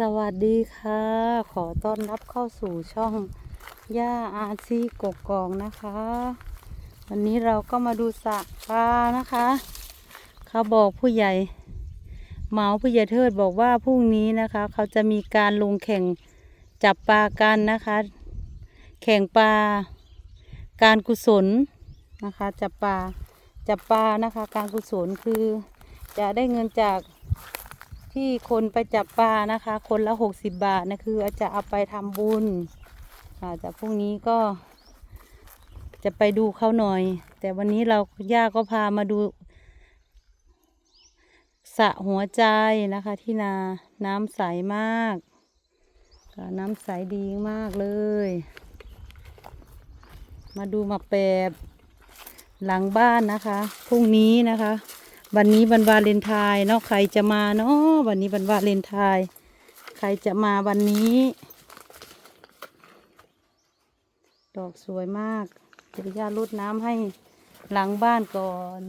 สวัสดีค่ะ ขอต้อนรับเข้าสู่ช่องย่าอาซีกกกองนะคะ วันนี้เราก็มาดูสระปลานะคะเขาบอกผู้ใหญ่เหมาผู้ใหญ่เทิดบอกว่าพรุ่งนี้นะคะ เขาจะมีการลงแข่งจับปลากันนะคะ แข่งปลาการกุศลนะคะ จับปลาจับปลานะคะ การกุศลคือจะได้เงินจาก ที่คนไปจับปลานะคะ คนละหกสิบบาทนะคืออาจจะเอาไปทำบุญค่ะแต่พรุ่งนี้ก็ จะไปดูเขาหน่อย แต่วันนี้เราย่าก็พามาดูสะหัวใจนะคะ ที่นาน้ำใสมากน้ำใสดีมากเลย มาดูมาแปบหลังบ้านนะคะ พรุ่งนี้นะคะ วันนี้วันวาเลนไทน์เนาะใครจะมาเนาะวันนี้วันวาเลนไทน์ใครจะมาวันนี้ ดอกสวยมากเดี๋ยวย่าลดน้ำให้หลังบ้านก่อน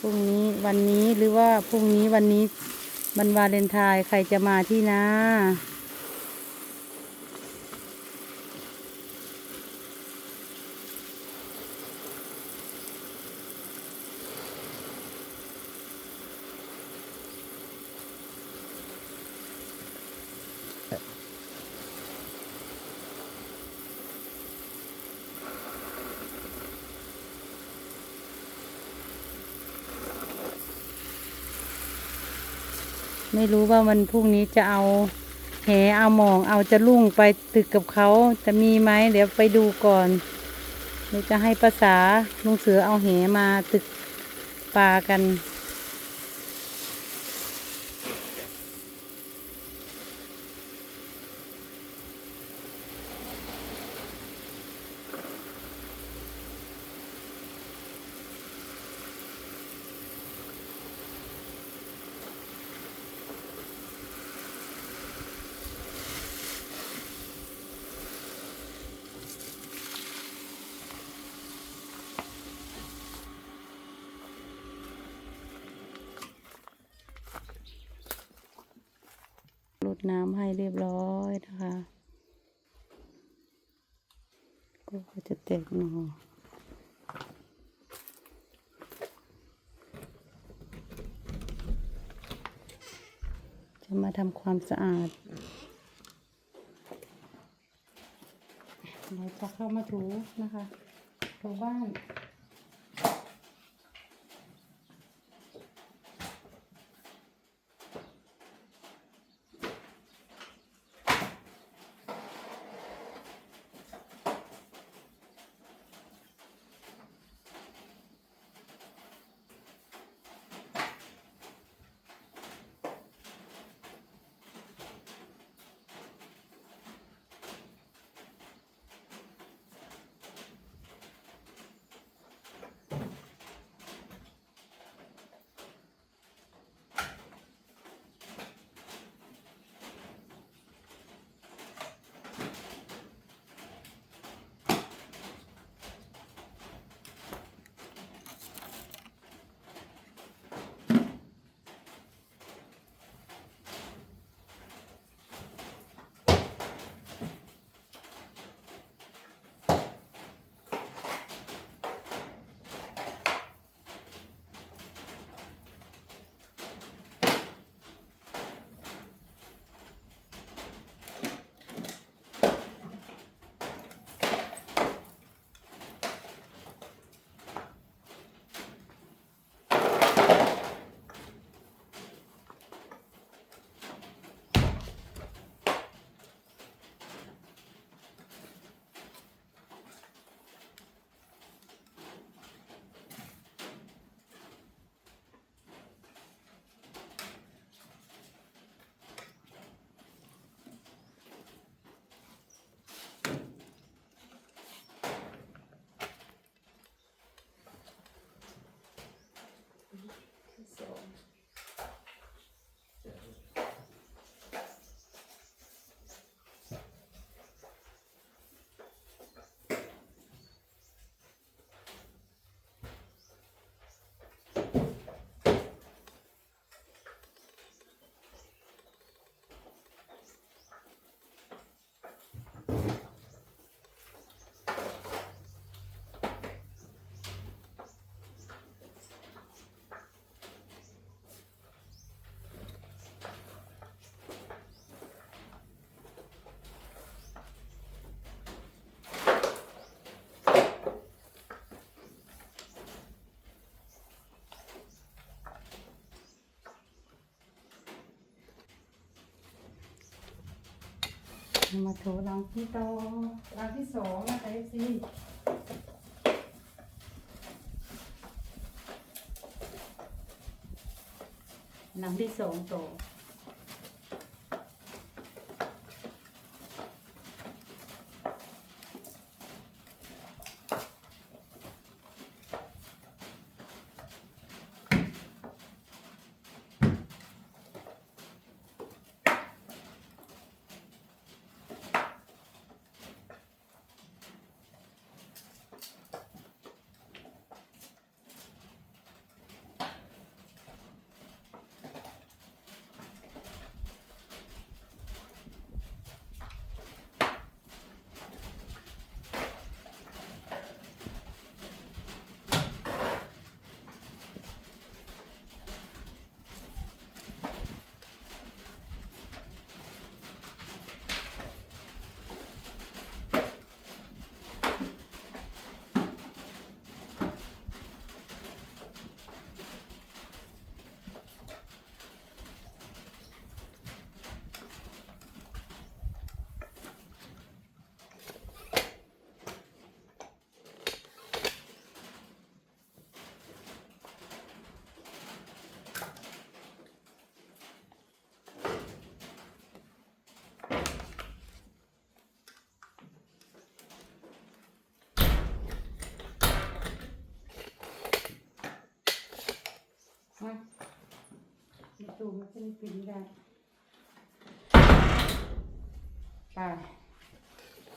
พรุ่งนี้วันนี้หรือว่าพรุ่งนี้วันนี้วันวาเลนไทน์ใครจะมาที่นา ไม่รู้ว่าวันพรุ่งนี้จะเอาแหเอาหมองเอาจะลุ่งไปตึกกับเขาจะมีไหมเดี๋ยวไปดูก่อนเดี๋ยวจะให้ภาษาลุงเสือเอาแหมาตึกปลากัน น้ำให้เรียบร้อยนะคะ ก็จะแตกหน่อจะมาทำความสะอาด เราจะเข้ามาถูนะคะถูบ้าน มาโถหลังที่ต่อหลังที่สองนะคะเอฟซีหลังที่สองโตอ มา ประตูมันจะได้ปิดไม่ได้ไป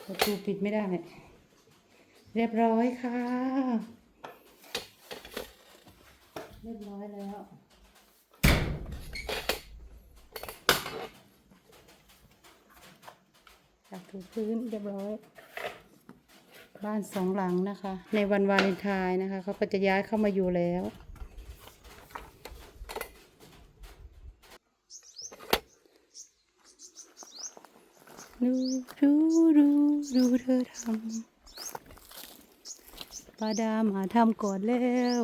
ประตูปิดไม่ได้เรียบร้อยค่ะ เรียบร้อยแล้วจับถูพื้นเรียบร้อย บ้านสองหลังนะคะ ในวันวาเลนไทน์นะคะ เขาก็จะย้ายเข้ามาอยู่แล้ว ดูดูดูดูเธอทำปาดามาทำก่อนแล้ว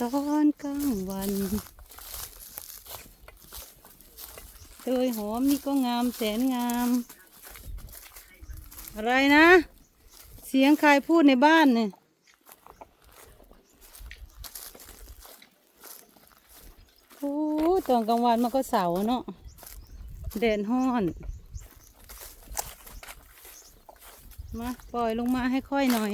ตอนกลางวันเตยหอมนี่ก็งามแสนงาม อะไรนะ เสียงใครพูดในบ้านเนี่ย อ้ตอนกลางวันมันก็เสาเนาะแดดห้อน มาปล่อยลงมาให้ค่อยหน่อย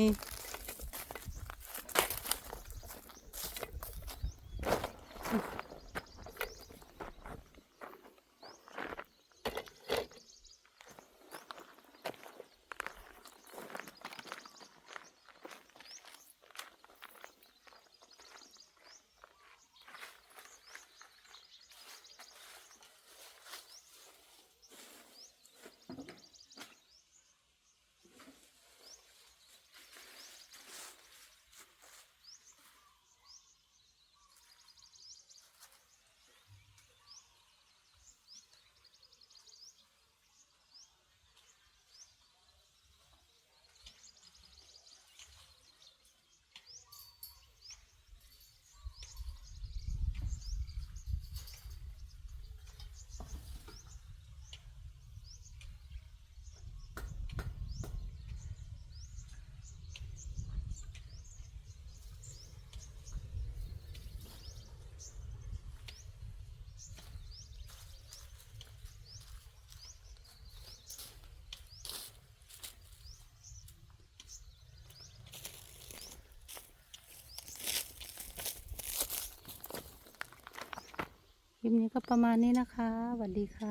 ลิปนี้ก็ประมาณนี้นะคะสวัสดีค่ะ